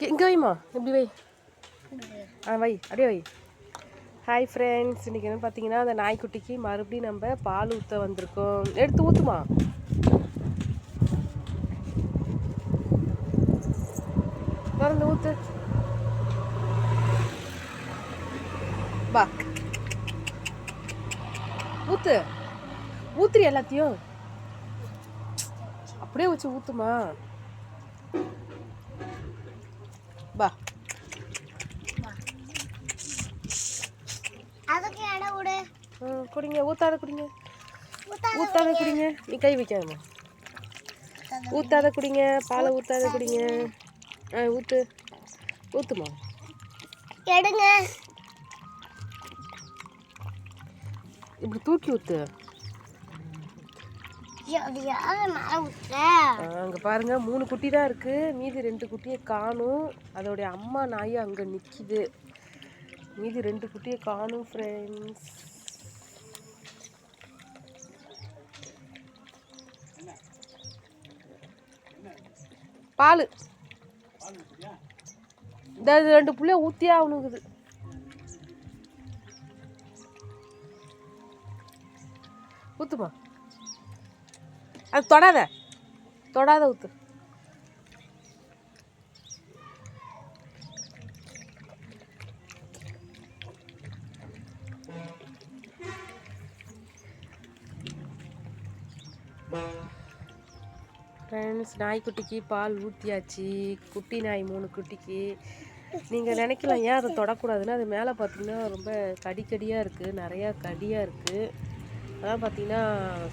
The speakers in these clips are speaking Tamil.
இங்கே வைமா இப்படி வை. ஆ வை. அப்படியே வை. ஹாய் ஃப்ரெண்ட்ஸ் இன்றைக்கி என்ன பார்த்தீங்கன்னா அந்த நாய்க்குட்டிக்கு மறுபடியும் நம்ம பால் ஊற்ற வந்திருக்கோம். எடுத்து ஊற்றுமா திறந்து ஊற்று வா. ஊத்து. ஊத்துரி எல்லாத்தையும்? அப்படியே வச்சு ஊத்துமா வா அதுக்கு இடம் விடு. ம், குடிங்க. ஊத்தாத குடிங்க. ஊத்தாத குடிங்க. நீ கை வைக்காதம்மா. ஊத்தாத குடிங்க. பாலை ஊத்தாத குடிங்க. ஆ ஊத்து. ஊத்துமா? எடுங்க. இப்படி தூக்கி ஊத்து. அங்கே பாருங்க. மூணு குட்டி தான் இருக்கு. மீதி ரெண்டு குட்டியை காணும். அதோடைய அம்மா நாய் அங்கே நிற்கிது மீதி ரெண்டு குட்டியை காணும் ஃப்ரெண்ட்ஸ் பால். இந்த இது ரெண்டு புள்ளைய ஊற்றியே அவனுக்குது ஊத்துமா? அது தொடாத. தொடாத ஊத்து. ஃப்ரெண்ட்ஸ் நாய்க்குட்டிக்கு பால் ஊற்றியாச்சு குட்டி நாய் மூணு குட்டிக்கு. நீங்கள் நினைக்கலாம் ஏன் அதை தொடக்கூடாதுன்னா? அது மேலே பார்த்தீங்கன்னா ரொம்ப கடிக்கடியாக இருக்குது நிறையா கடியாக இருக்குது அதான் பார்த்தீங்கன்னா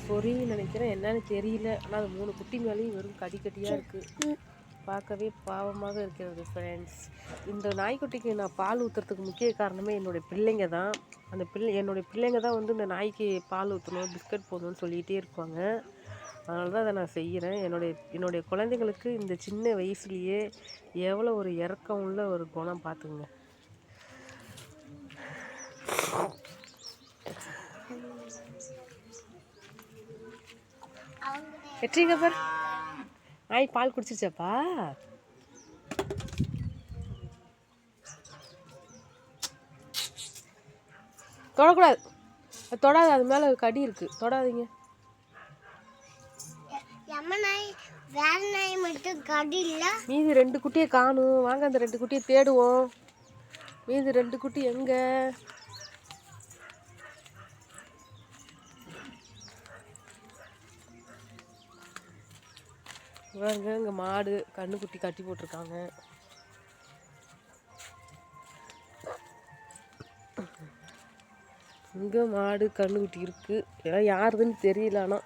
சொரின்னு நினைக்கிறேன். என்னன்னு தெரியல. ஆனால் அது மூணு குட்டி மேலேயும் வெறும் கடிக்கடியாக இருக்குது பார்க்கவே பாவமாக இருக்கிறது ஃப்ரெண்ட்ஸ் இந்த நாய்க்குட்டிக்கு நான் பால் ஊற்றுறதுக்கு முக்கிய காரணமே என்னுடைய பிள்ளைங்க தான். அந்த பிள்ளை என்னுடைய பிள்ளைங்க தான் வந்து இந்த நாய்க்கு பால் ஊற்றணும் பிஸ்கட் போடணும்னு சொல்லிகிட்டே இருப்பாங்க. அதனால தான் அதை நான் செய்கிறேன். என்னுடைய என்னுடைய குழந்தைங்களுக்கு இந்த சின்ன வயசுலேயே எவ்வளோ ஒரு இறக்கம் உள்ள ஒரு குணம் பார்த்துங்க வெற்றிங்க பார். நாய் பால் குடிச்சிருச்சாப்பா? தொடக்கூடாது. தொடாது அது மேலே கடி இருக்குது தொடாதீங்க. நாய் வேற நாய் மட்டும் கடி மீதி ரெண்டு குட்டியை காணும். வாங்க அந்த ரெண்டு குட்டியை தேடுவோம். மீதி ரெண்டு குட்டி எங்க? பாருங்க இங்க மாடு கண்ணுக்குட்டி கட்டி போட்டிருக்காங்க. இங்கே மாடு கண்ணுக்குட்டி இருக்குது ஏன்னா யாருதுன்னு தெரியல ஆனால்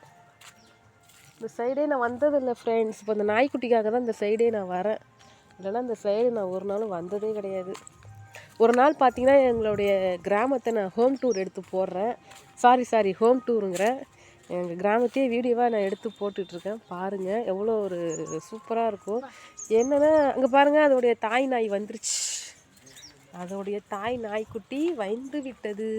இந்த சைடே நான் வந்ததில்லை ஃப்ரெண்ட்ஸ் இப்போ இந்த நாய்க்குட்டிக்காக தான் இந்த சைடே நான் வரேன். இல்லைன்னா இந்த சைடு நான் ஒரு நாளும் வந்ததே கிடையாது. ஒரு நாள் பார்த்தீங்கன்னா எங்களுடைய கிராமத்தை நான் ஹோம் டூர் எடுத்து போடுறேன். சாரி சாரி ஹோம் டூருங்கிறேன் எங்கள் கிராமத்தையே வீடியோவாக நான் எடுத்து போட்டுட்ருக்கேன். பாருங்கள் எவ்வளோ ஒரு சூப்பராக இருக்கும். என்னென்னா அங்கே பாருங்கள் அதோடைய தாய் நாய் வந்துருச்சு. அதோடைய தாய் நாய்க்குட்டி வந்து விட்டது.